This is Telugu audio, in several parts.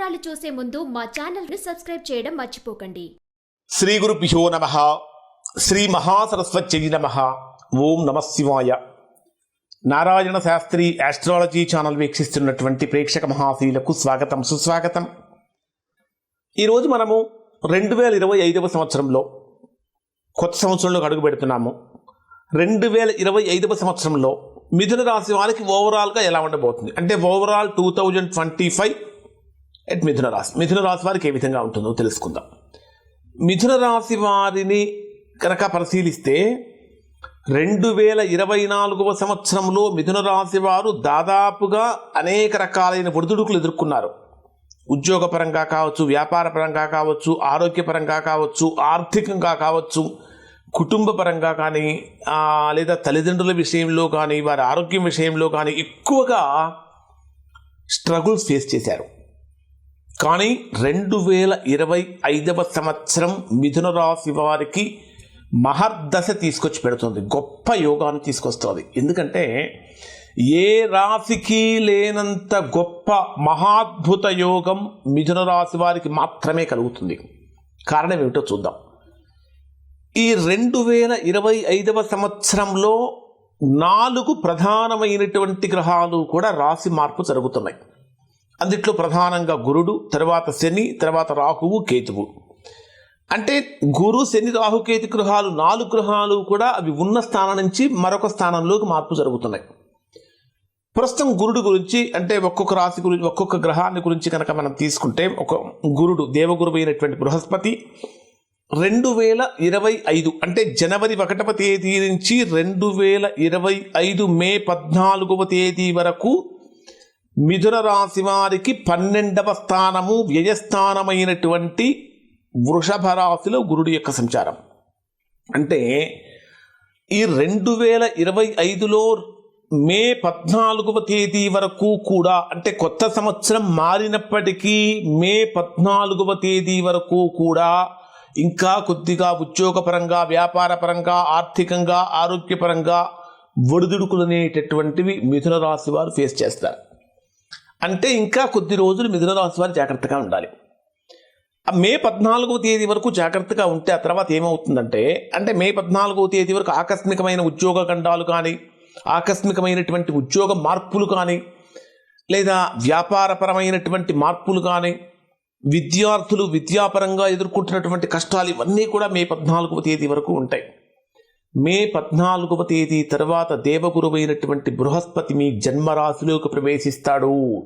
వివరాలు చూసే ముందు మా ఛానల్ని సబ్స్క్రైబ్ చేయడం మర్చిపోకండి. శ్రీ గురుభ్యో నమ. శ్రీ మహాసరస్వతి నమ. ఓం నమ శివాయ. నారాయణ శాస్త్రి ఆస్ట్రాలజీ ఛానల్ వీక్షిస్తున్నటువంటి ప్రేక్షక మహాశీలకు స్వాగతం సుస్వాగతం. ఈరోజు మనము రెండు వేల ఇరవై ఐదవ సంవత్సరంలో కొత్త సంవత్సరంలోకి అడుగు పెడుతున్నాము. రెండు వేల ఇరవై ఐదవ సంవత్సరంలో మిథున రాశి వారికి ఓవరాల్గా ఎలా ఉండబోతుంది? అంటే overall two thousand twenty five at Mithuna రాశి మిథున రాశి వారికి ఏ విధంగా ఉంటుందో తెలుసుకుందాం. మిథున రాశి వారిని కనుక పరిశీలిస్తే రెండు వేల ఇరవై నాలుగవ సంవత్సరంలో మిథున రాశి వారు దాదాపుగా అనేక రకాలైన ఒడిదుడుకులు ఎదుర్కొన్నారు. ఉద్యోగపరంగా కావచ్చు వ్యాపారపరంగా కావచ్చు ఆరోగ్యపరంగా కావచ్చు ఆర్థికంగా కావచ్చు కుటుంబపరంగా కానీ లేదా తల్లిదండ్రుల విషయంలో కానీ వారి ఆరోగ్యం విషయంలో కానీ ఎక్కువగా స్ట్రగుల్స్ ఫేస్ చేశారు. కానీ రెండు వేల ఇరవై ఐదవ సంవత్సరం మిథున రాశి వారికి మహర్దశ తీసుకొచ్చి పెడుతుంది. గొప్ప యోగాన్ని తీసుకొస్తుంది. ఎందుకంటే ఏ రాశికి లేనంత గొప్ప మహాద్భుత యోగం మిథున రాశి వారికి మాత్రమే కలుగుతుంది. కారణం ఏమిటో చూద్దాం. ఈ రెండు వేల ఇరవై ఐదవ సంవత్సరంలో నాలుగు ప్రధానమైనటువంటి గ్రహాలు కూడా రాశి మార్పు జరుగుతున్నాయి. అందుట్లో ప్రధానంగా గురుడు తర్వాత శని తర్వాత రాహువు కేతువు. అంటే గురు శని రాహుకేతు గ్రహాలు నాలుగు గ్రహాలు కూడా అవి ఉన్న స్థానం నుంచి మరొక స్థానంలోకి మార్పు జరుగుతున్నాయి. ప్రస్తుతం గురుడు గురించి అంటే ఒక్కొక్క రాశి గురించి ఒక్కొక్క గ్రహాన్ని గురించి కనుక మనం తీసుకుంటే ఒక గురుడు దేవగురు అయినటువంటి బృహస్పతి రెండు వేల ఇరవై ఐదు అంటే జనవరి ఒకటవ తేదీ నుంచి రెండు వేల ఇరవై ఐదు మే పద్నాలుగవ తేదీ వరకు మిథున రాశి వారికి పన్నెండవ స్థానము వ్యయస్థానమైనటువంటి వృషభ రాశిలో గురుడు యొక్క సంచారం. అంటే ఈ రెండు వేల ఇరవై ఐదులో మే పద్నాలుగవ తేదీ వరకు కూడా అంటే కొత్త సంవత్సరం మారినప్పటికీ మే పద్నాలుగవ తేదీ వరకు కూడా ఇంకా కొద్దిగా ఉద్యోగపరంగా వ్యాపారపరంగా ఆర్థికంగా ఆరోగ్యపరంగా ఒడిదుడుకులు అనేటటువంటివి మిథున రాశి వారు ఫేస్ చేస్తారు. అంటే ఇంకా కొద్ది రోజులు మిథున రాశి వారు జాగ్రత్తగా ఉండాలి. మే పద్నాలుగవ తేదీ వరకు జాగ్రత్తగా ఉంటే ఆ తర్వాత ఏమవుతుందంటే అంటే మే పద్నాలుగవ తేదీ వరకు ఆకస్మికమైన ఉద్యోగ గండాలు కానీ ఆకస్మికమైనటువంటి ఉద్యోగ మార్పులు కానీ లేదా వ్యాపారపరమైనటువంటి మార్పులు కానీ విద్యార్థులు విద్యాపరంగా ఎదుర్కొంటున్నటువంటి కష్టాలు ఇవన్నీ కూడా మే పద్నాలుగవ తేదీ వరకు ఉంటాయి. మే పద్నాలుగవ తేదీ తర్వాత దేవగురువైనటువంటి బృహస్పతి మీ జన్మరాశిలోకి ప్రవేశిస్తాడు.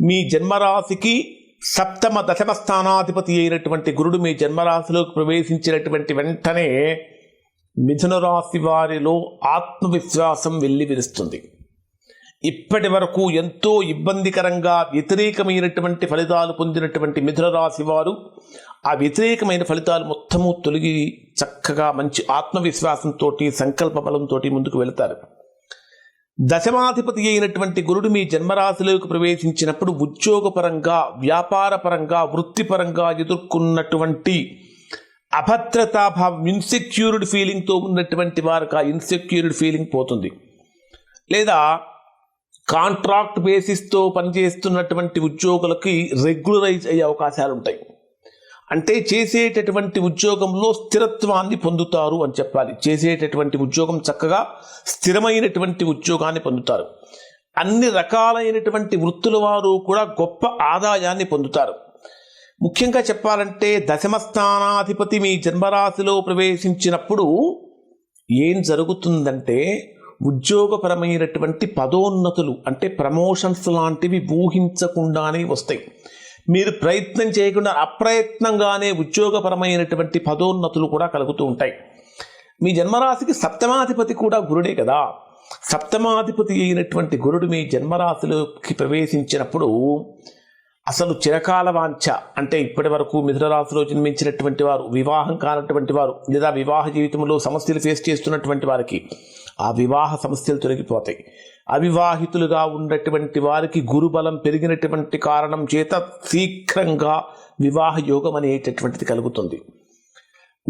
మీ జన్మరాశికి సప్తమ దశమ స్థానాధిపతి అయినటువంటి గురుడు మీ జన్మరాశిలోకి ప్రవేశించినటువంటి వెంటనే మిథున రాశి వారిలో ఆత్మవిశ్వాసం వెళ్ళి విరుస్తుంది ఇప్పటి వరకు ఎంతో ఇబ్బందికరంగా వ్యతిరేకమైనటువంటి ఫలితాలు పొందినటువంటి మిథునరాశి వారు ఆ వ్యతిరేకమైన ఫలితాలు మొత్తము తొలగి చక్కగా మంచి ఆత్మవిశ్వాసంతో సంకల్ప బలంతో ముందుకు వెళతారు. దశమాధిపతి అయినటువంటి గురుడు మీ జన్మరాశిలోకి ప్రవేశించినప్పుడు ఉద్యోగపరంగా వ్యాపారపరంగా వృత్తిపరంగా ఎదుర్కొన్నటువంటి అభద్రతాభావం ఇన్సెక్యూర్డ్ ఫీలింగ్తో ఉన్నటువంటి వారికి ఆ ఇన్సెక్యూర్డ్ ఫీలింగ్ పోతుంది. లేదా కాంట్రాక్ట్ బేసిస్తో పనిచేస్తున్నటువంటి ఉద్యోగులకి రెగ్యులరైజ్ అయ్యే అవకాశాలు ఉంటాయి అంటే చేసేటటువంటి ఉద్యోగంలో స్థిరత్వాన్ని పొందుతారు అని చెప్పాలి. చేసేటటువంటి ఉద్యోగం చక్కగా స్థిరమైనటువంటి ఉద్యోగాన్ని పొందుతారు. అన్ని రకాలైనటువంటి వృత్తుల వారు కూడా గొప్ప ఆదాయాన్ని పొందుతారు. ముఖ్యంగా చెప్పాలంటే దశమ స్థానాధిపతి మీ జన్మరాశిలో ప్రవేశించినప్పుడు ఏం జరుగుతుందంటే ఉద్యోగపరమైనటువంటి పదోన్నతులు అంటే ప్రమోషన్స్ లాంటివి ఊహించకుండానే వస్తాయి. మీరు ప్రయత్నం చేయకుండా అప్రయత్నంగానే ఉద్యోగపరమైనటువంటి పదోన్నతులు కూడా కలుగుతూ ఉంటాయి. మీ జన్మరాశికి సప్తమాధిపతి కూడా గురుడే కదా. సప్తమాధిపతి అయినటువంటి గురుడు మీ జన్మరాశిలోకి ప్రవేశించినప్పుడు అసలు చిరకాల వాంఛ అంటే ఇప్పటి వరకు మిథునరాశిలో జన్మించినటువంటి వారు వివాహం కానటువంటి వారు లేదా వివాహ జీవితంలో సమస్యలు ఫేస్ చేస్తున్నటువంటి వారికి ఆ వివాహ సమస్యలు తొలగిపోతాయి. అవివాహితులుగా ఉన్నటువంటి వారికి గురుబలం పెరిగినటువంటి కారణం చేత శీఘ్రంగా వివాహ యోగం అనేటటువంటిది కలుగుతుంది.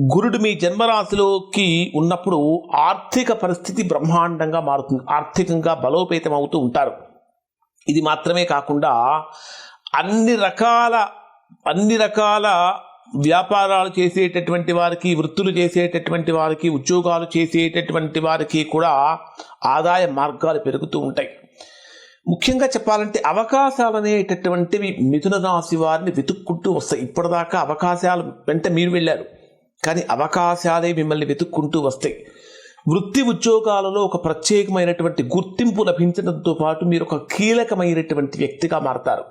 గురుడు మీ జన్మరాశిలోకి ఉన్నప్పుడు ఆర్థిక పరిస్థితి బ్రహ్మాండంగా మారుతుంది. ఆర్థికంగా బలోపేతం అవుతూ ఉంటారు. ఇది మాత్రమే కాకుండా అన్ని రకాల అన్ని రకాల వ్యాపారాలు చేసేటటువంటి వారికి వృత్తులు చేసేటటువంటి వారికి ఉద్యోగాలు చేసేటటువంటి వారికి కూడా ఆదాయ మార్గాలు పెరుగుతూ ఉంటాయి. ముఖ్యంగా చెప్పాలంటే అవకాశాలు అనేటటువంటివి మిథున రాశి వారిని వెతుక్కుంటూ వస్తాయి. ఇప్పటిదాకా అవకాశాలు వెంట మీరు వెళ్ళారు. కానీ అవకాశాలే మిమ్మల్ని వెతుక్కుంటూ వస్తాయి. వృత్తి ఉద్యోగాలలో ఒక ప్రత్యేకమైనటువంటి గుర్తింపు లభించడంతో పాటు మీరు ఒక కీలకమైనటువంటి వ్యక్తిగా మారతారు.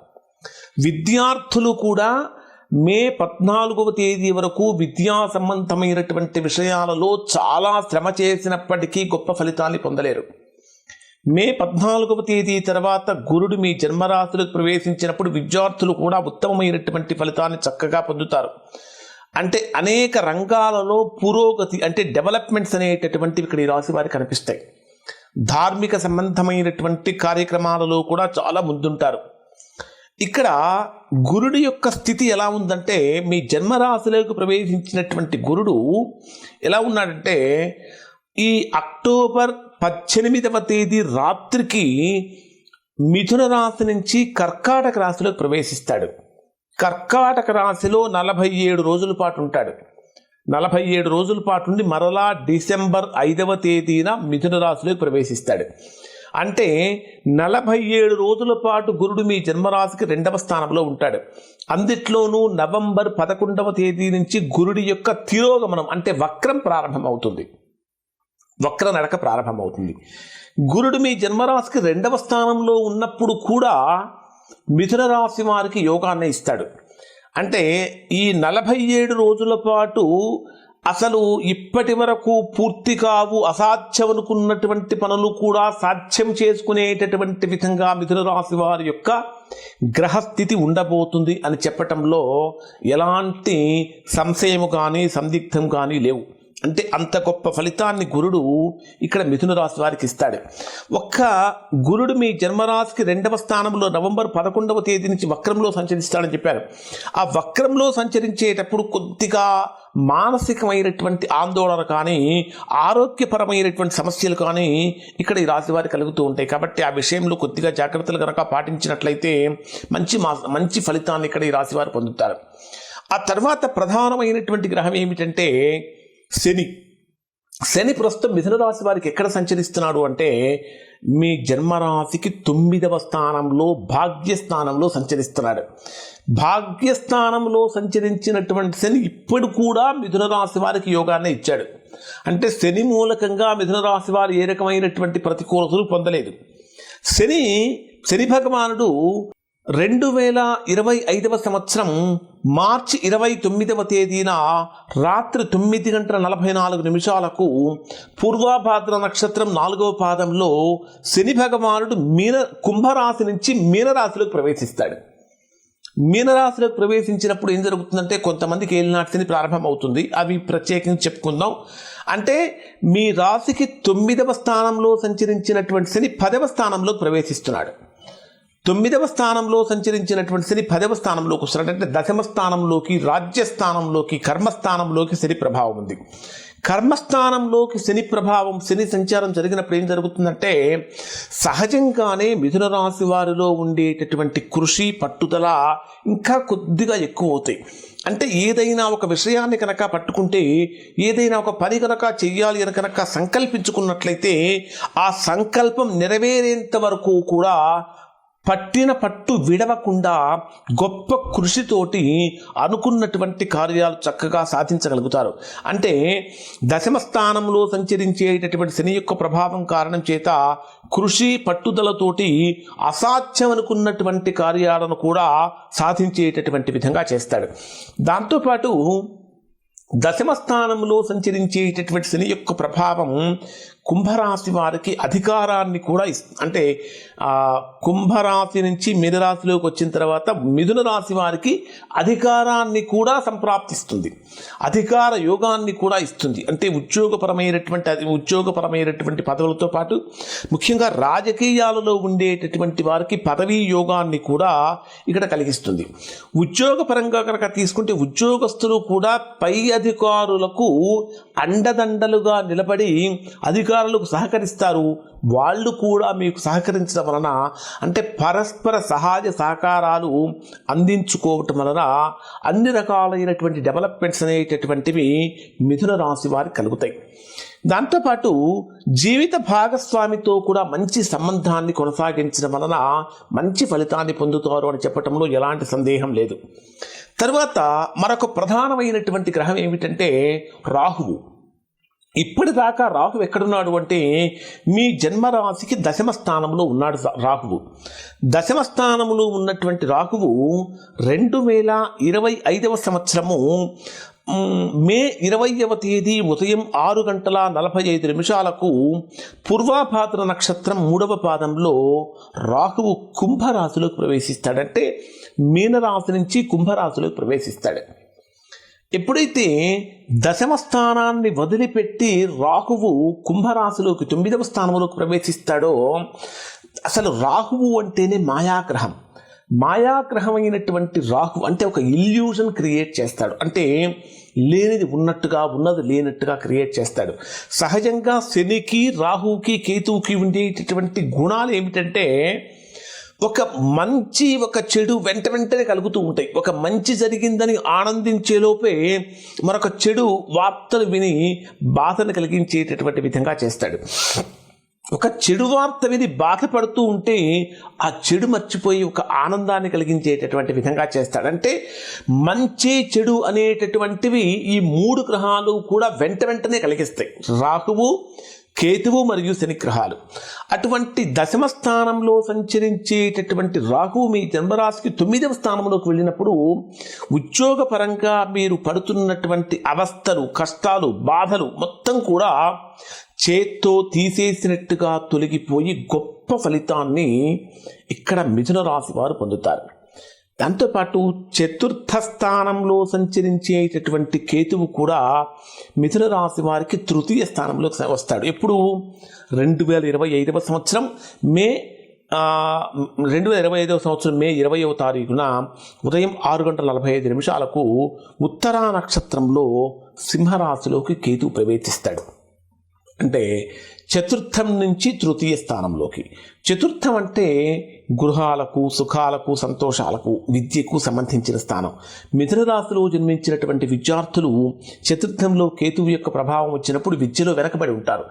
విద్యార్థులు కూడా మే పద్నాలుగవ తేదీ వరకు విద్యా సంబంధమైనటువంటి విషయాలలో చాలా శ్రమ చేసినప్పటికీ గొప్ప ఫలితాన్ని పొందలేరు. మే పద్నాలుగవ తేదీ తర్వాత గురుడు మీ జన్మరాశులకు ప్రవేశించినప్పుడు విద్యార్థులు కూడా ఉత్తమమైనటువంటి ఫలితాన్ని చక్కగా పొందుతారు. అంటే అనేక రంగాలలో పురోగతి అంటే డెవలప్మెంట్స్ అనేటటువంటివి ఇక్కడ ఈ రాశి వారికి కనిపిస్తాయి. ధార్మిక సంబంధమైనటువంటి కార్యక్రమాలలో కూడా చాలా ముందుంటారు. ఇక్కడ గురుడి యొక్క స్థితి ఎలా ఉందంటే మీ జన్మరాశిలోకి ప్రవేశించినటువంటి గురుడు ఎలా ఉన్నాడంటే ఈ అక్టోబర్ పద్దెనిమిదవ తేదీ రాత్రికి మిథున రాశి నుంచి కర్కాటక రాశిలోకి ప్రవేశిస్తాడు. కర్కాటక రాశిలో నలభై ఏడు రోజుల పాటు ఉంటాడు. నలభై ఏడు రోజుల పాటు ఉండి మరలా డిసెంబర్ ఐదవ తేదీన మిథున రాశిలోకి ప్రవేశిస్తాడు. అంటే నలభై ఏడు రోజుల పాటు గురుడు మీ జన్మరాశికి రెండవ స్థానంలో ఉంటాడు. అందిట్లోనూ నవంబర్ పదకొండవ తేదీ నుంచి గురుడి యొక్క తిరోగమనం అంటే వక్రం ప్రారంభమవుతుంది. వక్ర నడక ప్రారంభమవుతుంది. గురుడు మీ జన్మరాశికి రెండవ స్థానంలో ఉన్నప్పుడు కూడా మిథున రాశి వారికి యోగాన్ని ఇస్తాడు. అంటే ఈ నలభై ఏడు రోజుల పాటు అసలు ఇప్పటి వరకు పూర్తి కావు అసాధ్యమనుకున్నటువంటి పనులు కూడా సాధ్యం చేసుకునేటటువంటి విధంగా మిథున రాశి వారి యొక్క గ్రహస్థితి ఉండబోతుంది అని చెప్పటంలో ఎలాంటి సంశయము కానీ సందిగ్ధం కానీ లేవు. అంటే అంత గొప్ప ఫలితాన్ని గురుడు ఇక్కడ మిథున రాశి వారికి ఇస్తాడు. ఒక్క గురుడు మీ జన్మరాశికి రెండవ స్థానంలో నవంబర్ పదకొండవ తేదీ నుంచి వక్రంలో సంచరిస్తాడని చెప్పారు. ఆ వక్రంలో సంచరించేటప్పుడు కొద్దిగా మానసికమైనటువంటి ఆందోళన కానీ ఆరోగ్యపరమైనటువంటి సమస్యలు కానీ ఇక్కడ ఈ రాశి వారికి కలుగుతూ ఉంటాయి. కాబట్టి ఆ విషయంలో కొద్దిగా జాగ్రత్తలు కనుక పాటించినట్లయితే మంచి మా మంచి ఫలితాన్ని ఇక్కడ ఈ రాశి వారు పొందుతారు. ఆ తర్వాత ప్రధానమైనటువంటి గ్రహం ఏమిటంటే శని. శని ప్రస్తుతం మిథున రాశి వారికి ఎక్కడ సంచరిస్తున్నాడు అంటే మీ జన్మరాశికి తొమ్మిదవ స్థానంలో భాగ్యస్థానంలో సంచరిస్తున్నాడు. భాగ్యస్థానంలో సంచరించినటువంటి శని ఇప్పుడు కూడా మిథున రాశి వారికి యోగాన్ని ఇచ్చాడు. అంటే శని మూలకంగా మిథున రాశి వారు ఏ రకమైనటువంటి ప్రతికూలతలు పొందలేదు. శని శని భగవానుడు రెండు వేల ఇరవై ఐదవ సంవత్సరం మార్చి ఇరవై తొమ్మిదవ తేదీన రాత్రి తొమ్మిది గంటల నలభై నాలుగు నిమిషాలకు పూర్వాభాద్ర నక్షత్రం నాలుగవ పాదంలో శని భగవానుడు మీన కుంభరాశి నుంచి మీనరాశిలోకి ప్రవేశిస్తాడు. మీనరాశిలోకి ప్రవేశించినప్పుడు ఏం జరుగుతుందంటే కొంతమందికి ఏలినాటి ప్రారంభమవుతుంది. అవి ప్రత్యేకంగా చెప్పుకుందాం. అంటే మీ రాశికి తొమ్మిదవ స్థానంలో సంచరించినటువంటి శని పదవ స్థానంలోకి ప్రవేశిస్తున్నాడు. తొమ్మిదవ స్థానంలో సంచరించినటువంటి శని పదవ స్థానంలోకి వస్తున్నాడు. అంటే దశమ స్థానంలోకి రాజ్యస్థానంలోకి కర్మస్థానంలోకి శని ప్రభావం ఉంది. కర్మస్థానంలోకి శని ప్రభావం శని సంచారం జరిగినప్పుడు ఏం జరుగుతుందంటే సహజంగానే మిథున రాశి వారిలో ఉండేటటువంటి కృషి పట్టుదల ఇంకా కొద్దిగా ఎక్కువ అవుతాయి అంటే ఏదైనా ఒక విషయాన్ని కనుక పట్టుకుంటే ఏదైనా ఒక పని కనుక చెయ్యాలి అని కనుక సంకల్పించుకున్నట్లయితే ఆ సంకల్పం నెరవేరేంత వరకు కూడా పట్టిన పట్టు విడవకుండా గొప్ప కృషితోటి అనుకున్నటువంటి కార్యాలు చక్కగా సాధించగలుగుతారు. అంటే దశమ స్థానంలో సంచరించేటటువంటి శని యొక్క ప్రభావం కారణం చేత కృషి పట్టుదలతోటి అసాధ్యం అనుకున్నటువంటి కార్యాలను కూడా సాధించేటటువంటి విధంగా చేస్తాడు. దాంతోపాటు దశమ స్థానంలో సంచరించేటటువంటి శని యొక్క ప్రభావం కుంభరాశి వారికి అధికారాన్ని కూడా అంటే కుంభరాశి నుంచి మిధురాశిలోకి వచ్చిన తర్వాత మిథున రాశి వారికి అధికారాన్ని కూడా సంప్రాప్తిస్తుంది. అధికార యోగాన్ని కూడా ఇస్తుంది. అంటే ఉద్యోగపరమైనటువంటి అది ఉద్యోగపరమైనటువంటి పదవులతో పాటు ముఖ్యంగా రాజకీయాలలో ఉండేటటువంటి వారికి పదవీ యోగాన్ని కూడా ఇక్కడ కలిగిస్తుంది. ఉద్యోగపరంగా కనుక తీసుకుంటే ఉద్యోగస్తులు కూడా పై అధికారులకు అండదండలుగా నిలబడి అధికార అధికారులకు సహకరిస్తారు. వాళ్ళు కూడా మీకు సహకరించడం వలన అంటే పరస్పర సహాయ సహకారాలు అందించుకోవటం వలన అన్ని రకాలైనటువంటి డెవలప్మెంట్స్ అనేటటువంటివి మిథున రాశి వారికి కలుగుతాయి. దాంతోపాటు జీవిత భాగస్వామితో కూడా మంచి సంబంధాన్ని కొనసాగించడం వలన మంచి ఫలితాన్ని పొందుతారు అని చెప్పటంలో ఎలాంటి సందేహం లేదు. తర్వాత మరొక ప్రధానమైనటువంటి గ్రహం ఏమిటంటే రాహువు. ఇప్పటిదాకా రాహు ఎక్కడున్నాడు అంటే మీ జన్మరాశికి దశమ స్థానంలో ఉన్నాడు రాహువు. దశమ స్థానంలో ఉన్నటువంటి రాహువు రెండు వేల ఇరవై ఐదవ సంవత్సరము మే ఇరవైవ తేదీ ఉదయం ఆరు గంటల నలభై ఐదు నిమిషాలకు పూర్వాభాద్ర నక్షత్రం మూడవ పాదంలో రాహువు కుంభరాశిలోకి ప్రవేశిస్తాడంటే మీనరాశి నుంచి కుంభరాశిలోకి ప్రవేశిస్తాడు. ఎప్పుడైతే దశమ స్థానాన్ని వదిలిపెట్టి రాహువు కుంభరాశిలోకి తొమ్మిదవ స్థానంలోకి ప్రవేశిస్తాడో అసలు రాహువు అంటేనే మాయాగ్రహం. మాయాగ్రహమైనటువంటి రాహు అంటే ఒక ఇల్యూజన్ క్రియేట్ చేస్తాడు. అంటే లేనిది ఉన్నట్టుగా ఉన్నది లేనట్టుగా క్రియేట్ చేస్తాడు. సహజంగా శనికి రాహువుకి కేతువుకి ఉండేటటువంటి గుణాలు ఏమిటంటే ఒక మంచి ఒక చెడు వెంట వెంటనే కలుగుతూ ఉంటాయి. ఒక మంచి జరిగిందని ఆనందించేలోపే మరొక చెడు వార్తలు విని బాధను కలిగించేటటువంటి విధంగా చేస్తాడు. ఒక చెడు వార్త విని బాధపడుతూ ఉంటే ఆ చెడు మర్చిపోయి ఒక ఆనందాన్ని కలిగించేటటువంటి విధంగా చేస్తాడంటే మంచి చెడు అనేటటువంటివి ఈ మూడు గ్రహాలు కూడా వెంట వెంటనే కలిగిస్తాయి. రాహువు కేతువు మరియు శనిగ్రహాలు. అటువంటి దశమ స్థానంలో సంచరించేటటువంటి రాహువు మీ జన్మరాశికి తొమ్మిదవ స్థానంలోకి వెళ్ళినప్పుడు ఉద్యోగపరంగా మీరు పడుతున్నటువంటి అవస్థలు కష్టాలు బాధలు మొత్తం కూడా చేత్తో తీసేసినట్టుగా తొలగిపోయి గొప్ప ఫలితాన్ని ఇక్కడ మిథున రాశి వారు పొందుతారు. దాంతోపాటు చతుర్థ స్థానంలో సంచరించేటటువంటి కేతువు కూడా మిథున రాశి వారికి తృతీయ స్థానంలోకి వస్తాడు. ఎప్పుడు? రెండు వేల ఇరవై ఐదవ సంవత్సరం మే రెండు వేల ఇరవై ఐదవ సంవత్సరం మే ఇరవైవ తారీఖున ఉదయం ఆరు గంటల నలభై ఐదు నిమిషాలకు ఉత్తరా నక్షత్రంలో సింహరాశిలోకి కేతువు ప్రవేశిస్తాడు. అంటే చతుర్థం నుంచి తృతీయ స్థానంలోకి. చతుర్థం అంటే గృహాలకు సుఖాలకు సంతోషాలకు విద్యకు సంబంధించిన స్థానం. మిథున రాశిలో జన్మించినటువంటి విద్యార్థులు చతుర్థంలో కేతువు యొక్క ప్రభావం వచ్చినప్పుడు విద్యలో వెనకబడి ఉంటారు.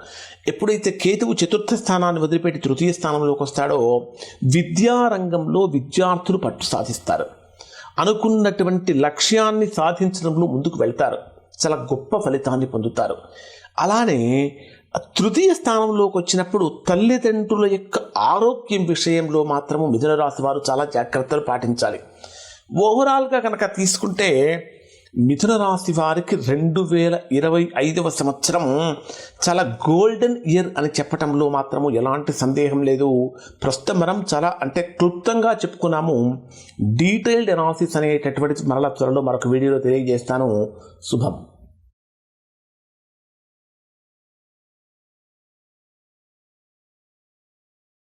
ఎప్పుడైతే కేతువు చతుర్థ స్థానాన్ని వదిలిపెట్టి తృతీయ స్థానంలోకి వస్తాడో విద్యారంగంలో విద్యార్థులు పట్టు సాధిస్తారు. అనుకున్నటువంటి లక్ష్యాన్ని సాధించడంలో ముందుకు వెళ్తారు. చాలా గొప్ప ఫలితాన్ని పొందుతారు. అలానే తృతీయ స్థానంలోకి వచ్చినప్పుడు తల్లిదండ్రుల యొక్క ఆరోగ్యం విషయంలో మాత్రము మిథున రాశి వారు చాలా జాగ్రత్తలు పాటించాలి. ఓవరాల్గా కనుక తీసుకుంటే మిథున రాశి వారికి రెండు వేల ఇరవై ఐదవ సంవత్సరం చాలా గోల్డెన్ ఇయర్ అని చెప్పటంలో మాత్రము ఎలాంటి సందేహం లేదు. ప్రస్తుతం మనం చాలా అంటే క్లుప్తంగా చెప్పుకున్నాము. డీటెయిల్డ్ అనాలిసిస్ అనేటటువంటి మరల త్వరలో మరొక వీడియోలో తెలియజేస్తాను. శుభం.